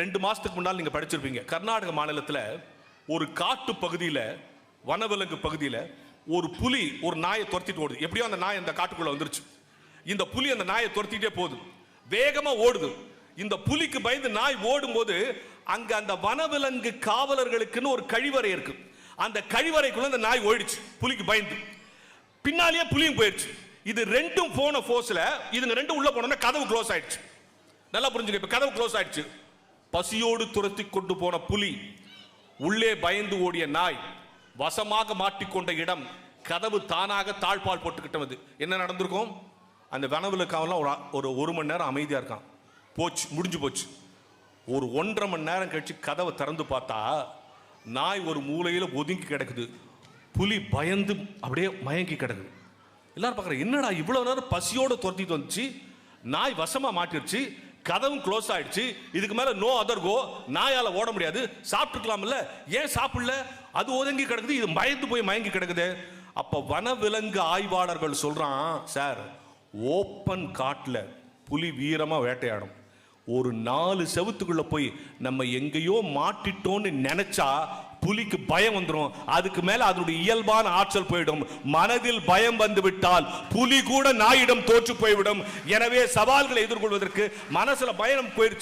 ரெண்டு மாதத்துக்கு முன்னால் நீங்கள் படிச்சிருப்பீங்க. கர்நாடக மாநிலத்தில் ஒரு காட்டு பகுதியில் வனவிலங்கு பகுதியில் ஒரு புலி ஒரு நாயை துரத்திட்டு ஓடுது. எப்படியோ அந்த நாய் அந்த காட்டுக்குள்ளே வந்துருச்சு. இந்த புலி அந்த நாயை துரத்திட்டே போகுது. வேகமாக ஓடுது. இந்த புலிக்கு பயந்து நாய் ஓடும்போது அங்கே அந்த வனவிலங்கு காவலர்களுக்குன்னு ஒரு கழிவறை இருக்கு. அந்த கழிவறைக்குள்ள அந்த நாய் ஓடிச்சு புலிக்கு பயந்து. பின்னாலேயே புலியும் போயிடுச்சு இது ரெண்டும் போன ஃபோர்ஸில் இதுங்க ரெண்டும் உள்ளே போனோன்னா கதவு க்ளோஸ் ஆயிடுச்சு. நல்லா புரிஞ்சுக்க இப்போ கதவு க்ளோஸ் ஆயிடுச்சு. பசியோடு துரத்தி கொண்டு போன புலி உள்ளே பயந்து ஓடிய நாய் வசமாக மாட்டிக்கொண்ட இடம் கதவு தானாக தாழ்பால் போட்டுக்கிட்டது. என்ன நடந்திருக்கும்? அந்த வனவிலக்காவெல்லாம் ஒரு ஒரு ஒரு மணி நேரம் அமைதியாக இருக்கான். போச்சு முடிஞ்சு போச்சு. ஒரு ஒன்றரை மணி நேரம் கழித்து கதவை திறந்து பார்த்தா நாய் ஒரு மூலையில் ஒதுங்கி கிடக்குது. புலி பயந்து அப்படியே மயங்கி கிடக்குது. எல்லாரும் பார்க்குறேன் என்னடா இவ்வளோ நேரம் பசியோடு துரத்திட்டு வந்துச்சு? நாய் வசமாக மாட்டிருச்சு? கதவும் க்ளோஸ் ஆயிடுச்சு. இதுக்கு மேலே நோ அதர் கோ நாயால் ஓட முடியாது. சாப்பிட்டுக்கலாம்ல. ஏன் சாப்பிடல? அது ஒதுங்கி கிடக்குது. இது மயந்து போய் மயங்கி கிடக்குது. அப்போ வனவிலங்கு ஆய்வாளர்கள் சொல்கிறான் சார் ஓப்பன் காட்டில் புலி வீரமாக வேட்டையாடும். ஒரு நாலு செவத்துக்குள்ளே போய் நம்ம எங்கேயோ மாட்டிட்டோன்னு நினச்சா புலிக்கு பயம் வந்துடும் அதுக்கு மேல அதனுடைய இயல்பான ஆற்றல் போயிடும். மனதில் பயம் வந்து விட்டால் புலி கூட நாயிடம் தோற்று போய்விடும். எனவே சவால்களை எதிர்கொள்வதற்கு மனசுல பயம் போயிடுச்சு.